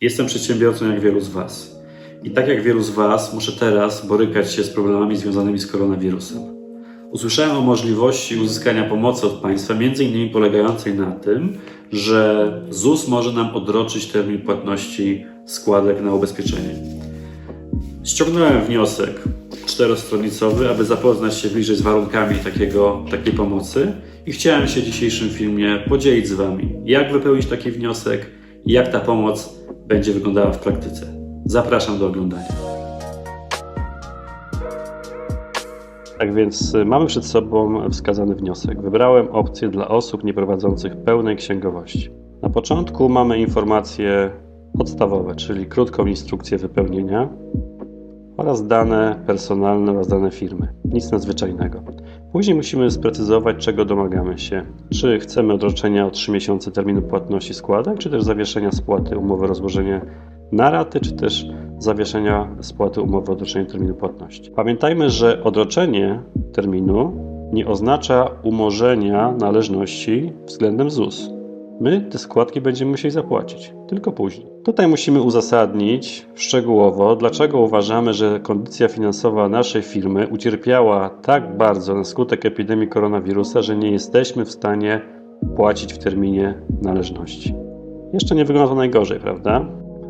Jestem przedsiębiorcą jak wielu z Was. I tak jak wielu z Was, muszę teraz borykać się z problemami związanymi z koronawirusem. Usłyszałem o możliwości uzyskania pomocy od państwa, innymi polegającej na tym, że ZUS może nam odroczyć termin płatności składek na ubezpieczenie. Ściągnąłem wniosek czterostronicowy, aby zapoznać się bliżej z warunkami takiego, takiej pomocy i chciałem się w dzisiejszym filmie podzielić z Wami, jak wypełnić taki wniosek i jak ta pomoc będzie wyglądała w praktyce. Zapraszam do oglądania. Tak więc y, mamy przed sobą wskazany wniosek. Wybrałem opcję dla osób nieprowadzących pełnej księgowości. Na początku mamy informacje podstawowe, czyli krótką instrukcję wypełnienia oraz dane personalne oraz dane firmy. Nic nadzwyczajnego. Później musimy sprecyzować, czego domagamy się. Czy chcemy odroczenia o 3 miesiące terminu płatności składek, czy też zawieszenia spłaty umowy rozłożenia na raty, czy też zawieszenia spłaty umowy o odroczeniu terminu płatności. Pamiętajmy, że odroczenie terminu nie oznacza umorzenia należności względem ZUS. My te składki będziemy musieli zapłacić, tylko później. Tutaj musimy uzasadnić szczegółowo, dlaczego uważamy, że kondycja finansowa naszej firmy ucierpiała tak bardzo na skutek epidemii koronawirusa, że nie jesteśmy w stanie płacić w terminie należności. Jeszcze nie wygląda to najgorzej, prawda?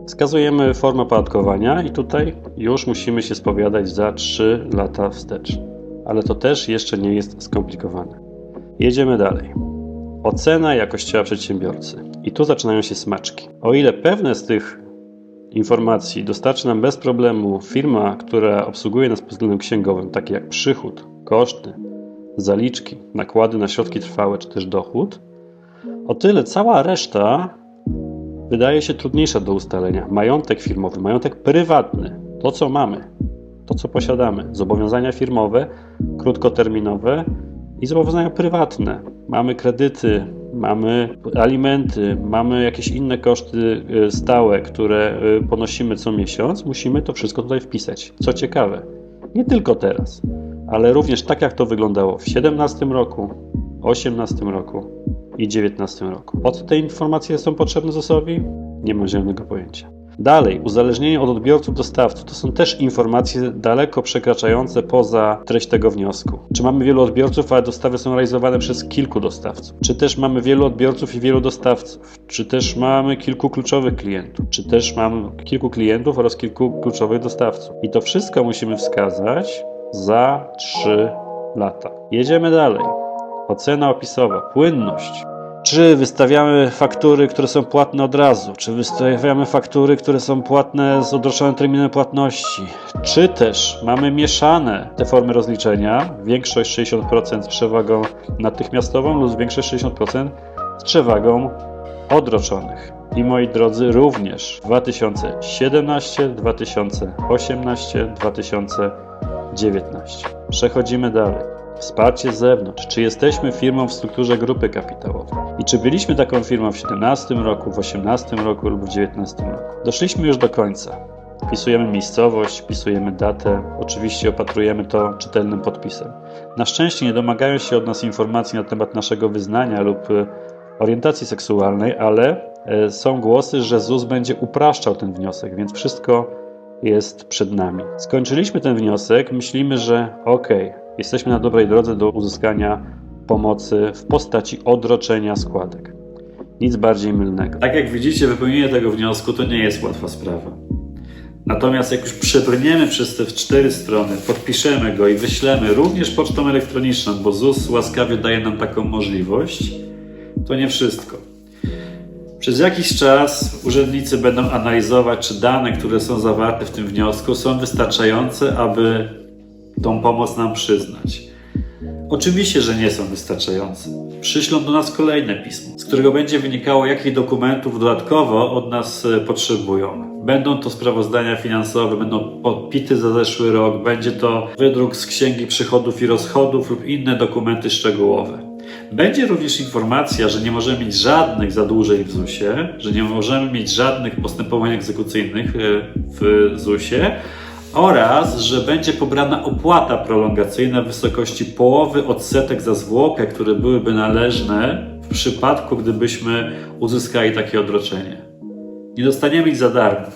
Wskazujemy formę opodatkowania i tutaj już musimy się spowiadać za 3 lata wstecz. Ale to też jeszcze nie jest skomplikowane. Jedziemy dalej. Ocena jakościowa przedsiębiorcy. I tu zaczynają się smaczki. O ile pewne z tych informacji dostarczy nam bez problemu firma, która obsługuje nas pod względem księgowym, takie jak przychód, koszty, zaliczki, nakłady na środki trwałe czy też dochód, o tyle cała reszta wydaje się trudniejsza do ustalenia. Majątek firmowy, majątek prywatny, to co mamy, to co posiadamy, zobowiązania firmowe, krótkoterminowe i zobowiązania prywatne. Mamy kredyty, mamy alimenty, mamy jakieś inne koszty y, stałe, które y, ponosimy co miesiąc. Musimy to wszystko tutaj wpisać. Co ciekawe, nie tylko teraz, ale również tak jak to wyglądało w 2017 roku, 2018 roku i 2019 roku. Po co te informacje są potrzebne ZUS-owi? Nie mam zielonego pojęcia. Dalej, uzależnienie od odbiorców dostawców to są też informacje daleko przekraczające poza treść tego wniosku. Czy mamy wielu odbiorców, ale dostawy są realizowane przez kilku dostawców? Czy też mamy wielu odbiorców i wielu dostawców? Czy też mamy kilku kluczowych klientów? Czy też mamy kilku klientów oraz kilku kluczowych dostawców? I to wszystko musimy wskazać za 3 lata. Jedziemy dalej. Ocena opisowa, płynność. Czy wystawiamy faktury, które są płatne od razu? Czy wystawiamy faktury, które są płatne z odroczonym terminem płatności? Czy też mamy mieszane te formy rozliczenia? Większość 60% z przewagą natychmiastową lub większość 60% z przewagą odroczonych. I moi drodzy, również 2017, 2018, 2019. Przechodzimy dalej. Wsparcie z zewnątrz. Czy jesteśmy firmą w strukturze grupy kapitałowej? I czy byliśmy taką firmą w 2017 roku, w 2018 roku lub w 2019 roku? Doszliśmy już do końca. Wpisujemy miejscowość, wpisujemy datę, oczywiście opatrujemy to czytelnym podpisem. Na szczęście nie domagają się od nas informacji na temat naszego wyznania lub y, orientacji seksualnej, ale y, są głosy, że ZUS będzie upraszczał ten wniosek, więc wszystko jest przed nami. Skończyliśmy ten wniosek, myślimy, że ok, jesteśmy na dobrej drodze do uzyskania pomocy w postaci odroczenia składek. Nic bardziej mylnego. Tak jak widzicie, wypełnienie tego wniosku to nie jest łatwa sprawa. Natomiast jak już przebrniemy przez te cztery strony, podpiszemy go i wyślemy również pocztą elektroniczną, bo ZUS łaskawie daje nam taką możliwość, to nie wszystko. Przez jakiś czas urzędnicy będą analizować, czy dane, które są zawarte w tym wniosku, są wystarczające, aby tą pomoc nam przyznać. Oczywiście, że nie są wystarczające. Przyślą do nas kolejne pismo, z którego będzie wynikało, jakich dokumentów dodatkowo od nas e, potrzebują. Będą to sprawozdania finansowe, będą podpity za zeszły rok, będzie to wydruk z księgi przychodów i rozchodów lub inne dokumenty szczegółowe. Będzie również informacja, że nie możemy mieć żadnych zadłużeń w ZUS-ie, że nie możemy mieć żadnych postępowań egzekucyjnych e, w ZUS-ie oraz, że będzie pobrana opłata prolongacyjna w wysokości połowy odsetek za zwłokę, które byłyby należne w przypadku, gdybyśmy uzyskali takie odroczenie. Nie dostaniemy ich za darmo.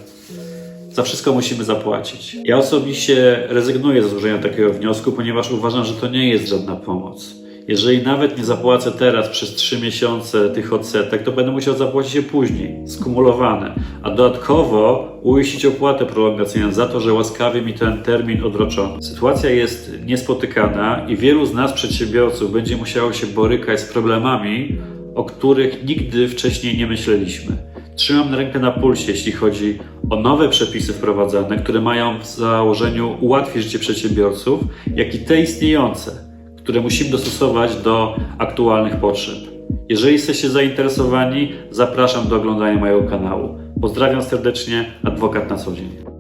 Za wszystko musimy zapłacić. Ja osobiście rezygnuję ze złożenia takiego wniosku, ponieważ uważam, że to nie jest żadna pomoc. Jeżeli nawet nie zapłacę teraz przez 3 miesiące tych odsetek, to będę musiał zapłacić je później, skumulowane, a dodatkowo uiścić opłatę prolongacyjną za to, że łaskawie mi ten termin odroczono. Sytuacja jest niespotykana i wielu z nas, przedsiębiorców, będzie musiało się borykać z problemami, o których nigdy wcześniej nie myśleliśmy. Trzymam rękę na pulsie, jeśli chodzi o nowe przepisy wprowadzane, które mają w założeniu ułatwić życie przedsiębiorców, jak i te istniejące, które musimy dostosować do aktualnych potrzeb. Jeżeli jesteście zainteresowani, zapraszam do oglądania mojego kanału. Pozdrawiam serdecznie, adwokat na co dzień.